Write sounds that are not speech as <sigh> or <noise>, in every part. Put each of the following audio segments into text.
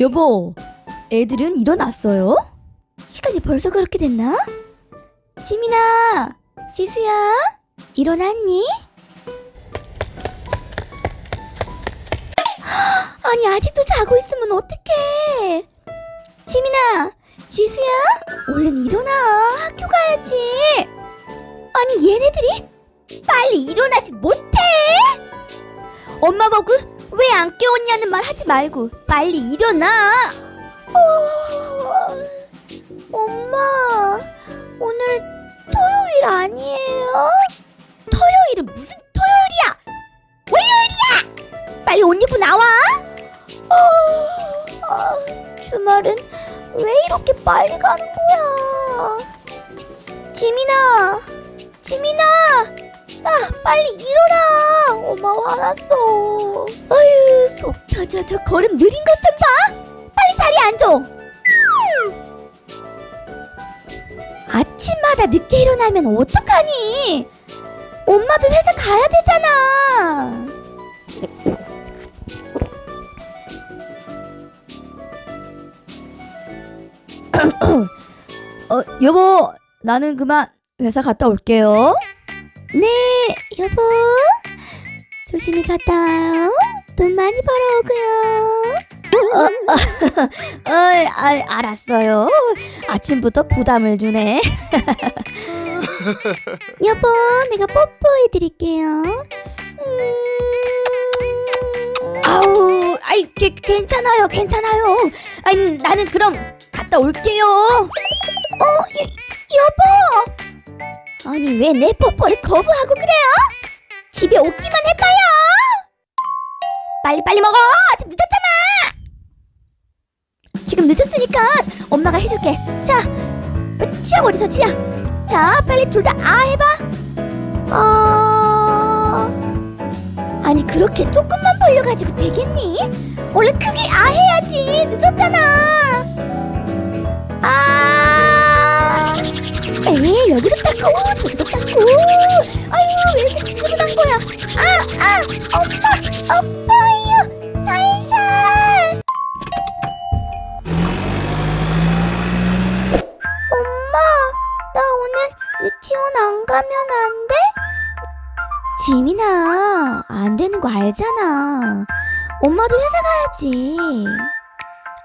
여보, 애들은 일어났어요? 시간이 벌써 그렇게 됐나? 지민아, 지수야, 일어났니? 아니 아직도 자고 있으면 어떡해? 지민아, 지수야, 얼른 일어나. 학교 가야지. 아니 얘네들이 빨리 일어나지 못해? 엄마 보고 왜 안 깨웠냐는 말 하지 말고 빨리 일어나. 어... 엄마, 오늘 토요일 아니에요? 토요일은 무슨 토요일이야? 월요일이야! 빨리 옷 입고 나와! 어, 아, 주말은 왜 이렇게 빨리 가는 거야? 지민아! 지민아! 아, 빨리 일어나! 엄마 화났어. 아유, 속 터져. 저 걸음 느린 것 좀 봐! 빨리 자리에 앉아! 아침마다 늦게 일어나면 어떡하니? 엄마도 회사 가야 되잖아. <clears throat> 어, 여보, 나는 그만 회사 갔다 올게요. 네, 여보. 조심히 갔다 와요. 돈 많이 벌어오고요. 어, <laughs> 아, 알았어요. 아침부터 부담을 주네. <laughs> 여보, 내가 뽀뽀해드릴게요. 음... 아우, 아이, 게, 괜찮아요, 괜찮아요. 아이, 나는 그럼 갔다 올게요. 어, 여, 여보! 아니, 왜 내 뽀뽀를 거부하고 그래요? 집에 오기만 해봐요! 빨리 빨리 먹어! 지금 늦었잖아! 지금 늦었으니까 엄마가 해줄게. 자, 치약 어디서 치약? 자, 빨리 둘 다 아 해봐. 아... 아니, 그렇게 조금만 벌려가지고 되겠니? 얼른 크게 아 해야지. 늦었잖아. 아... 에이 여기도 닦고 저기도 닦고. 아유 왜 이렇게 지저분한 거야? 아아 엄마 아파요. 살살 엄마 나 오늘 유치원 안 가면 안 돼? 지민아 안 되는 거 알잖아. 엄마도 회사 가야지.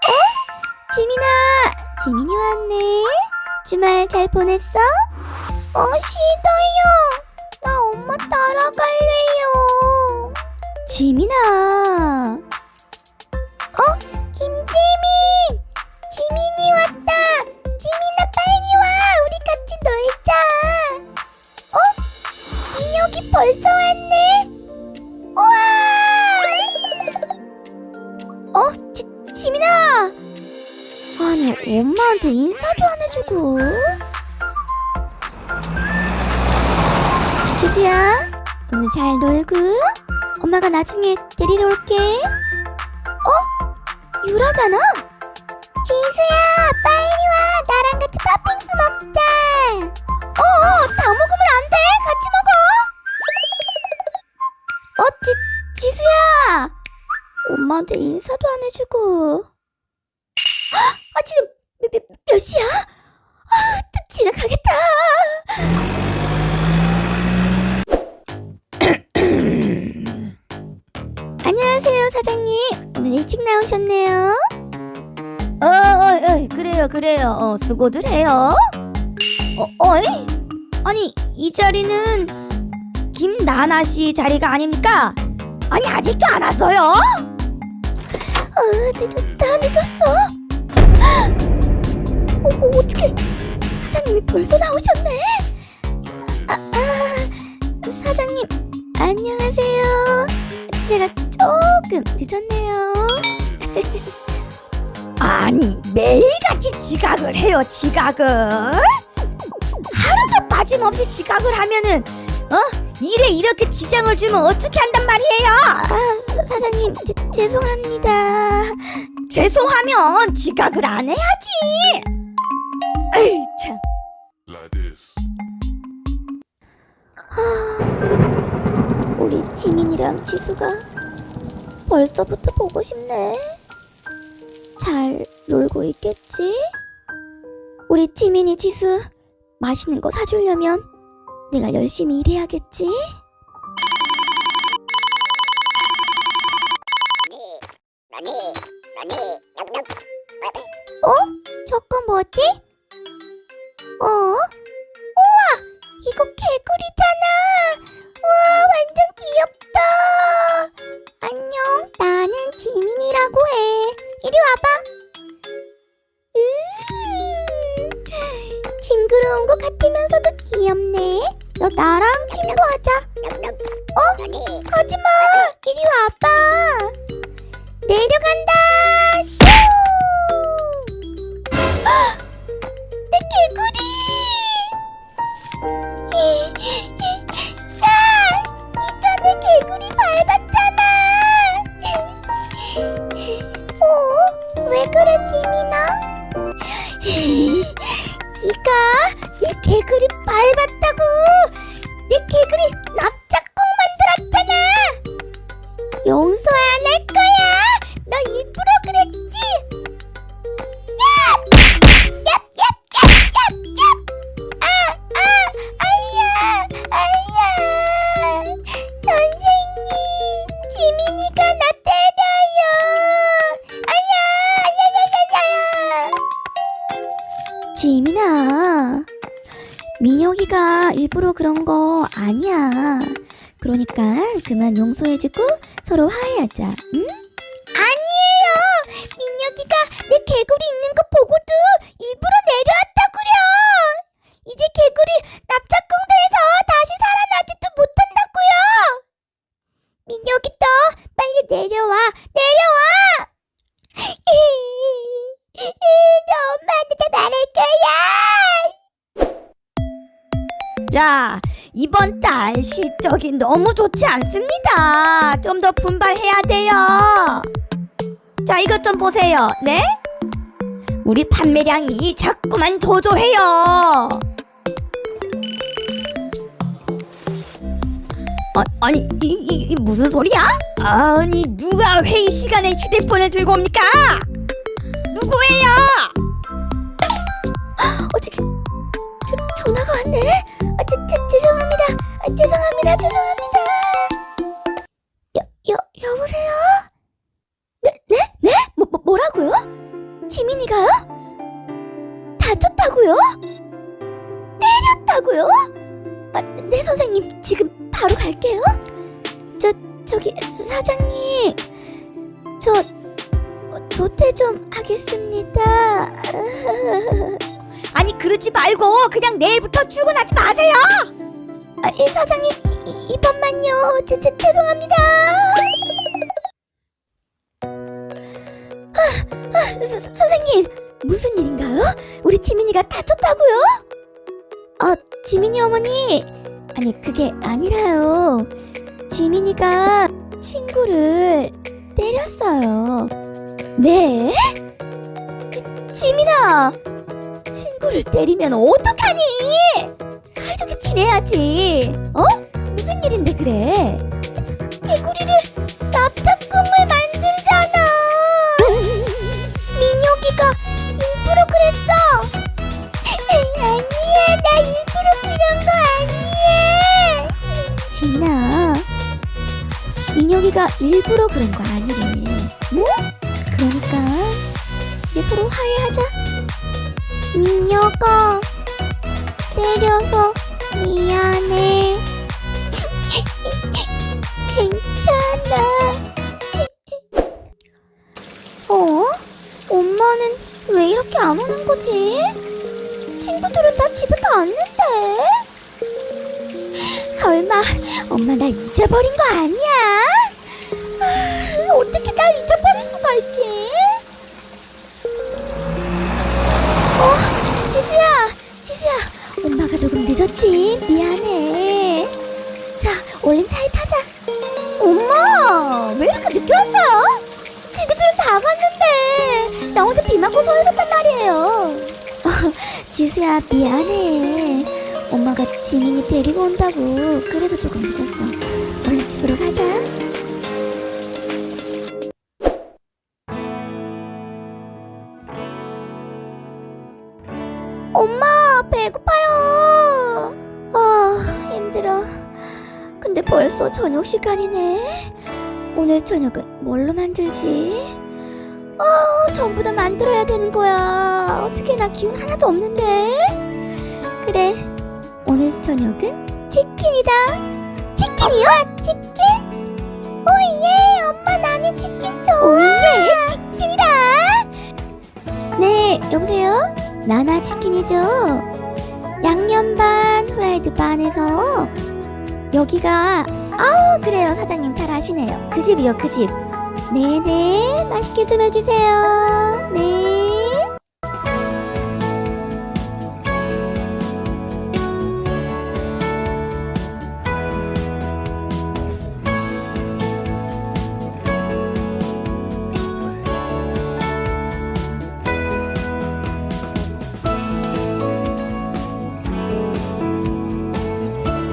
어? 지민아 지민이 왔네 주말 잘 보냈어? 어, 싫어요. 나 엄마 따라갈래요. 지민아. 어? 김지민! 지민이 왔다! 지민아, 빨리 와! 우리 같이 놀자! 어? 인혁이 벌써 왔네? 우와! 어? 지, 지민아! 아니 엄마한테 인사도 안 해주고. 지수야 오늘 잘 놀고? 엄마가 나중에 데리러 올게. 어? 유라잖아? 지수야 빨리 와. 나랑 같이 팥빙수 먹자. 어어 다 먹으면 안 돼. 같이 먹어. 어 지, 지수야. 엄마한테 인사도 안 해주고 몇, 시야? 아, 또 지나가겠다. <clears throat> 안녕하세요, 사장님. 오늘 일찍 나오셨네요. 어, 어, 어, 그래요, 그래요. 어, 수고들 해요. 어, 어이? 아니, 이 자리는 김나나 씨 자리가 아닙니까? 아니, 아직도 안 왔어요? 아, 늦었다, 늦었어. 어, 어떡해. 사장님이 벌써 나오셨네. 아, 아, 사장님, 안녕하세요. 제가 조금 늦었네요. <laughs> 아니, 매일같이 지각을 해요, 지각을. 하루도 빠짐없이 지각을 하면은, 어? 일에 이렇게 지장을 주면 어떻게 한단 말이에요? 아, 사, 사장님, 제, 죄송합니다. 죄송하면 지각을 안 해야지. 에이, 참. like this. 우리 지민이랑 지수가 벌써부터 보고 싶네. 먹고 있겠지? 우리 지민이 지수 맛있는 거 사주려면 내가 열심히 일해야겠지? 어? 저거 뭐지? 어? 우와! 이거 개구리잖아! 우와, 완전 귀엽다! 안녕, 나는 지민이라고 해. 이리 와봐. 으, 징그러운 것 같으면서도 귀엽네. 너 나랑 친구하자. 어? 하지마! 이리 와봐. 내려간다! 슈! 헉! <gasps> 내 개구리! 일부러 그런 거 아니야 그러니까 그만 용서해주고 서로 화해하자 응? 아니에요 민혁이가 내 개구리 있는 거 보고도 일부러 자, 이번 달 실적이 너무 좋지 않습니다. 좀 더 분발해야 돼요. 자, 이것 좀 보세요. 네? 우리 판매량이 자꾸만 조조해요. 아, 아니, 이, 이, 이 무슨 소리야? 아니, 누가 회의 시간에 휴대폰을 들고 옵니까? 누구예요? 어떻게 저, 전화가 왔네? 아, 죄송합니다. 아, 죄송합니다. 죄송합니다. 여, 여, 여보세요? 네, 네? 네? 뭐, 뭐, 뭐라고요? 지민이가요? 다쳤다고요? 때렸다고요? 아, 네, 선생님. 지금 바로 갈게요. 저, 저기, 사장님. 저, 어, 조퇴 좀 하겠습니다. <laughs> 아니, 그러지 말고 그냥 내일부터 출근하지 마세요. 아, 예, 사장님 이, 이 번만요. 제, 제, 죄송합니다. 아, 아, 선생님 무슨 일인가요? 우리 지민이가 다쳤다고요? 아, 지민이 어머니 아니 그게 아니라요. 지민이가 친구를 때렸어요. 네? 지, 지민아 친구를 때리면 어떡하니? 사이좋게 지내야지. 어? 무슨 일인데 그래? 개구리를 납작궁을 만들잖아. 민혁이가 일부러 그랬어. 아니야, 나 일부러 그런 거 아니야. 진아, 민혁이가 일부러 그런 거 아니래. 뭐? 그러니까 이제 서로 화해하자. 민혁아. 때려서 미안해. <laughs> 괜찮아. 어? 엄마는 왜 이렇게 안 오는 거지? 친구들은 다 집에 갔는데? 설마 엄마 날 잊어버린 거 아니야? 아, 어떻게 날 잊어 늦었지? 미안해. 자, 얼른 차에 타자. 엄마, 왜 이렇게 늦게 왔어요? 친구들은 다 갔는데 나 혼자 비 맞고 서 있었단 말이에요. 어, <laughs> 지수야, 미안해. 엄마가 지민이 데리고 온다고 그래서 조금 늦었어. 얼른 집으로 가자. 벌써 저녁 시간이네. 오늘 저녁은 뭘로 만들지? 아, 전부 다 만들어야 되는 거야. 어떻게 나 기운 하나도 없는데? 그래, 오늘 저녁은 치킨이다. 치킨이요? 치킨? 오예, 엄마 나는 치킨 좋아. 오예, 치킨이다. 네, 여보세요? 나나 치킨이죠? 양념 반, 후라이드 반에서 여기가 아우 그래요. 사장님 잘 아시네요. 그 집이요 그 집. 네네. 맛있게 좀 해주세요